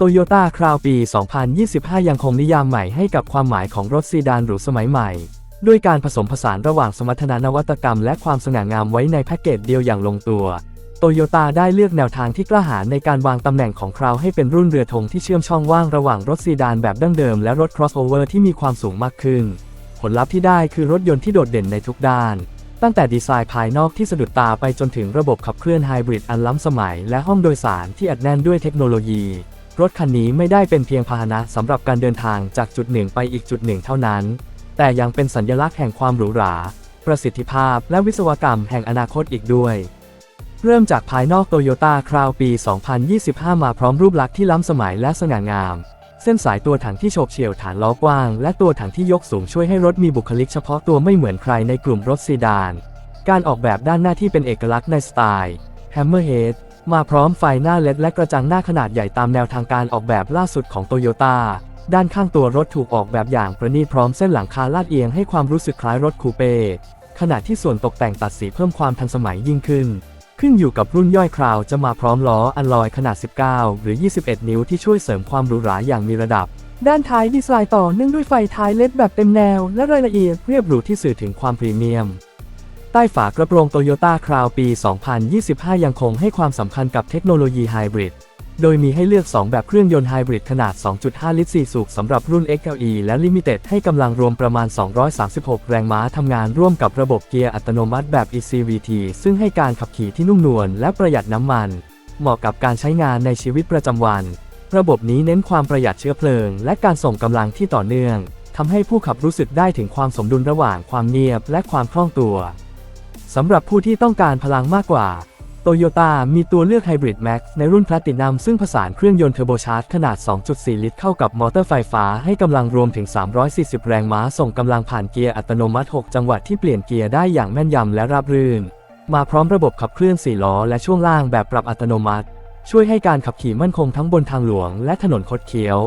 โตโยต้าคราวปี 2025 ยังคงนิยามใหม่ให้กับความหมายของรถซีดานหรูสมัยใหม่ ด้วยการผสมผสานระหว่างสมรรถนะนวัตกรรมและความสง่างามไว้ในแพ็กเกจเดียวอย่างลงตัว โตโยต้าได้เลือกแนวทางที่กล้าหาญในการวางตำแหน่งของคราวให้เป็นรุ่นเรือธงที่เชื่อมช่องว่างระหว่างรถซีดานแบบดั้งเดิมและรถ crossover ที่มีความสูงมากขึ้น ผลลัพธ์ที่ได้คือรถยนต์ที่โดดเด่นในทุกด้านตั้งแต่ดีไซน์ภายนอกที่สะดุดตาไปจนถึงระบบขับเคลื่อนไฮบริดอันล้ำสมัย และห้องโดยสารที่อัดแน่นด้วยเทคโนโลยี รถคันนี้ไม่ได้เป็นเพียงพาหนะสำหรับการเดินทางจากจุดหนึ่งไปอีกจุดหนึ่งเท่านั้น แต่ยังเป็นสัญลักษณ์แห่งความหรูหรา ประสิทธิภาพและวิศวกรรมแห่งอนาคตอีกด้วย เริ่มจากภายนอกโตโยต้าคราวปี 2025 มาพร้อมรูปลักษณ์ที่ล้ำสมัยและสง่างาม เส้นสายตัวถังที่โฉบเฉี่ยวฐานล้อกว้าง และตัวถังที่ยกสูงช่วยให้รถมีบุคลิกเฉพาะตัวไม่เหมือนใครในกลุ่มรถซีดาน การออกแบบด้านหน้าที่เป็นเอกลักษณ์ในสไตล์ Hammerhead มาพร้อมไฟหน้าเล็ดและกระจังหน้าขนาดใหญ่ตามแนวทางการออกแบบล่าสุดของโตโยต้าด้านข้างตัวรถถูกออกแบบอย่างประณีตพร้อมเส้นหลังคาลาดเอียงให้ความรู้สึกคล้ายรถคูเป้ขณะที่ส่วนตกแต่งตัดสีเพิ่มความทันสมัยยิ่งขึ้น ขึ้นอยู่กับรุ่นย่อยคราวจะมาพร้อมล้ออัลลอยขนาด 19 หรือ 21 นิ้วที่ช่วยเสริมความหรูหราอย่างมีระดับ ด้านท้ายดีไซน์ต่อเนื่องด้วยไฟท้ายเล็ดแบบเต็มแนว และรายละเอียดเรียบหรูที่สื่อถึงความพรีเมียม ใต้ฝากระโปรงโตโยต้าคราวปี 2025 ยังคงให้ความสำคัญกับเทคโนโลยีไฮบริด โดยมีให้เลือก 2 แบบเครื่องยนต์ไฮบริดขนาด 2.5 ลิตร 4 สูบสำหรับรุ่น XLE และ Limited ให้กำลังรวมประมาณ 236 แรงม้าทำงานร่วมกับระบบเกียร์อัตโนมัติแบบ ECVT ซึ่งให้การขับขี่ที่นุ่มนวลและประหยัดน้ำมัน เหมาะกับการใช้งานในชีวิตประจำวัน ระบบนี้เน้นความประหยัดเชื้อเพลิง และการส่งกำลังที่ต่อเนื่องทำให้ผู้ขับรู้สึกได้ถึงความสมดุลระหว่างความเงียบและความคล่องตัว สำหรับผู้ที่ต้องการพลังมากกว่าโตโยต้ามีตัวเลือกไฮบริดแม็กในรุ่นแพลตินัมซึ่งผสานเครื่องยนต์เทอร์โบชาร์จขนาด 2.4 ลิตร เข้ากับมอเตอร์ไฟฟ้าให้กำลังรวมถึง 340 แรงม้า ส่งกำลังผ่านเกียร์อัตโนมัติ 6 จังหวะที่เปลี่ยนเกียร์ได้อย่างแม่นยำและราบรื่น มาพร้อมระบบขับเคลื่อน 4 ล้อ และช่วงล่างแบบปรับอัตโนมัติ ช่วยให้การขับขี่มั่นคงทั้งบนทางหลวง และถนนคดเคี้ยว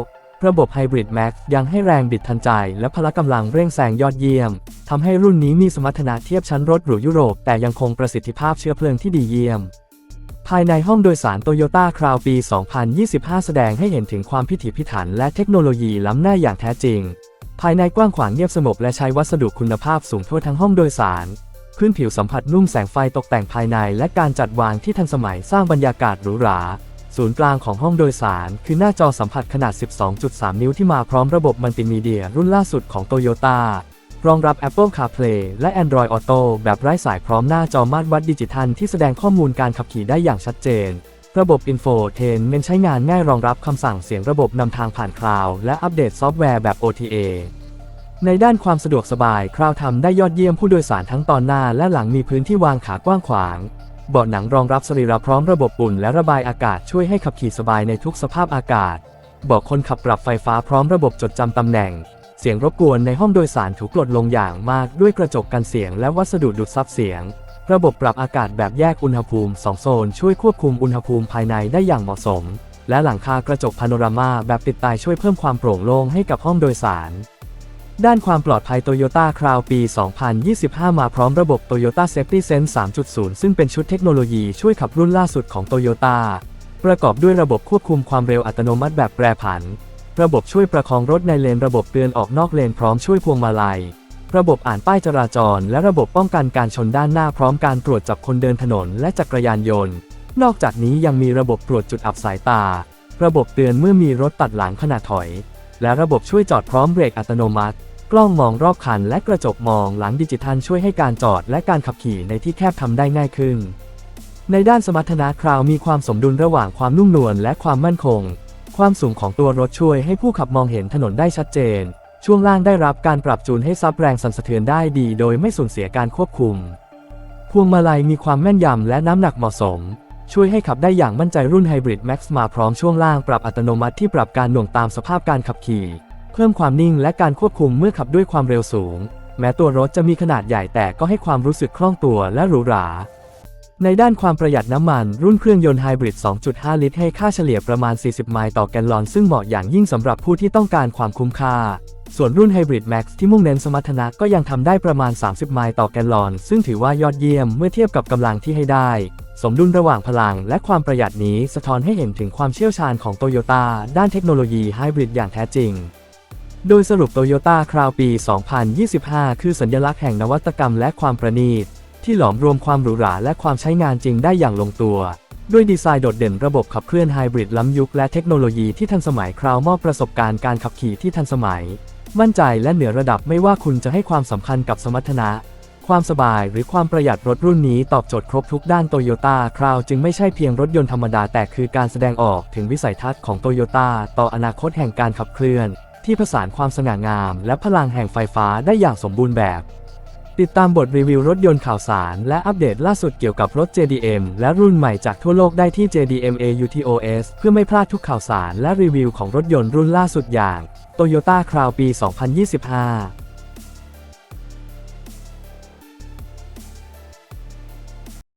ระบบไฮบริดแม็กยังให้แรงบิดทันใจ และพละกำลังเร่งแซงยอดเยี่ยม ทำให้รุ่นนี้มีสมรรถนะเทียบชั้นรถหรูยุโรป แต่ยังคงประสิทธิภาพเชื้อเพลิงที่ดีเยี่ยม ภายในห้องโดยสารโตโยต้าคราวปี 2025 แสดงให้เห็นถึงความพิถีพิถันและเทคโนโลยีล้ำหน้าอย่างแท้จริง ภายในกว้างขวางเงียบสงบและใช้วัสดุคุณภาพสูงทั่วทั้งห้องโดยสารพื้นผิวสัมผัสนุ่มแสงไฟตกแต่งภายในและการจัดวางที่ทันสมัยสร้างบรรยากาศหรูหรา ศูนย์กลางของห้องโดยสาร คือหน้าจอสัมผัสขนาด 12.3 นิ้วที่มาพร้อมระบบมัลติมีเดียรุ่นล่าสุดของ Toyota รองรับ Apple CarPlay และ Android Auto แบบไร้สายพร้อมหน้าจอมาตรวัดดิจิทัลที่แสดงข้อมูลการขับขี่ได้อย่างชัดเจน ระบบ Infotainment ใช้งานง่ายรองรับคำสั่งเสียงระบบนำทางผ่านคลาวด์และอัปเดตซอฟต์แวร์แบบ OTA ในด้านความสะดวกสบายคราวทำได้ยอดเยี่ยมผู้โดยสารทั้งตอนหน้าและหลังมีพื้นที่วางขากว้างขวาง เบาะหนังรองรับสรีระพร้อมระบบอุ่นและระบายอากาศช่วยให้ขับขี่สบายในทุกสภาพอากาศเบาะคนขับปรับไฟฟ้าพร้อมระบบจดจำตำแหน่ง เสียงรบกวนในห้องโดยสารถูกลดลงอย่างมากด้วยกระจกกันเสียงและวัสดุดูดซับเสียง ระบบปรับอากาศแบบแยกอุณหภูมิ2โซนช่วยควบคุมอุณหภูมิภายในได้อย่างเหมาะสม และหลังคากระจกพาโนรามาแบบติดตายช่วยเพิ่มความโปร่งโล่งให้กับห้องโดยสาร ด้านความปลอดภัย Toyota Crown ปี 2025 มาพร้อมระบบ Toyota Safety Sense 3.0 ซึ่งเป็นชุดเทคโนโลยีช่วยขับรุ่นล่าสุดของ Toyota ประกอบด้วยระบบควบคุมความเร็วอัตโนมัติแบบแปรผัน ระบบช่วยประคองรถในเลน ระบบเตือนออกนอกเลนพร้อมช่วยพวงมาลัย ระบบอ่านป้ายจราจร และระบบป้องกันการชนด้านหน้าพร้อมการตรวจจับคนเดินถนนและจักรยานยนต์ นอกจากนี้ยังมีระบบตรวจจุดอับสายตา ระบบเตือนเมื่อมีรถตัดหลังขณะถอย และระบบช่วยจอดพร้อมเบรกอัตโนมัติ กล้องมองรอบคันและกระจกมองหลังดิจิทัลช่วยให้การจอดและการขับขี่ในที่แคบทำได้ง่ายขึ้น ในด้านสมรรถนะคราวมีความสมดุลระหว่างความนุ่มนวลและความมั่นคง ความสูงของตัวรถช่วยให้ผู้ขับมองเห็นถนนได้ชัดเจน ช่วงล่างได้รับการปรับจูนให้ซับแรงสั่นสะเทือนได้ดี โดยไม่สูญเสียการควบคุม พวงมาลัยมีความแม่นยำและน้ำหนักเหมาะสม ช่วยให้ขับได้อย่างมั่นใจรุ่น Hybrid Max มาพร้อมช่วงล่างปรับอัตโนมัติที่ปรับการหน่วงตามสภาพการขับขี่ เพิ่มความนิ่งและการควบคุมเมื่อขับด้วยความเร็วสูง แม้ตัวรถจะมีขนาดใหญ่แต่ก็ให้ความรู้สึกคล่องตัวและหรูหรา ในด้านความประหยัดน้ำมัน รุ่นเครื่องยนต์ไฮบริด 2.5 ลิตรให้ค่าเฉลี่ยประมาณ 40 ไมล์ต่อแกลลอน ซึ่งเหมาะอย่างยิ่งสำหรับผู้ที่ต้องการความคุ้มค่าส่วนรุ่นไฮบริด Max ที่มุ่งเน้นสมรรถนะก็ยังทำได้ประมาณ 30 ไมล์ต่อแกลลอน ซึ่งถือว่ายอดเยี่ยมเมื่อเทียบกับกำลังที่ให้ได้ สมดุลระหว่างพลังและความประหยัดนี้สะท้อนให้เห็นถึงความเชี่ยวชาญของโตโยต้าด้านเทคโนโลยีไฮบริดอย่างแท้จริง โดยสรุปโตโยต้าคราวปี 2025 คือสัญลักษณ์แห่งนวัตกรรมและความประณีต ที่หลอมรวมความหรูหราและความใช้งานจริงได้อย่างลงตัว ด้วยดีไซน์โดดเด่นระบบขับเคลื่อนไฮบริดล้ำยุคและเทคโนโลยีที่ทันสมัยคราวมอบประสบการณ์การขับขี่ที่ทันสมัย มั่นใจและเหนือระดับไม่ว่าคุณจะให้ความสำคัญกับสมรรถนะ ความสบายหรือความประหยัดรถรุ่นนี้ตอบโจทย์ครบทุกด้านโตโยต้าคราวจึงไม่ใช่เพียงรถยนต์ธรรมดาแต่คือการแสดงออกถึงวิสัยทัศน์ของโตโยต้าต่ออนาคตแห่งการขับเคลื่อน ที่ผสานความสง่างาม และพลังแห่งไฟฟ้าได้อย่างสมบูรณ์แบบ ติดตามบทรีวิวรถยนต์ข่าวสาร และอัปเดตล่าสุดเกี่ยวกับรถ JDM และรุ่นใหม่จากทั่วโลกได้ที่ JDM AUTOS เพื่อไม่พลาดทุกข่าวสารและรีวิวของรถยนต์รุ่นล่าสุดอย่าง Toyota Crown ปี 2025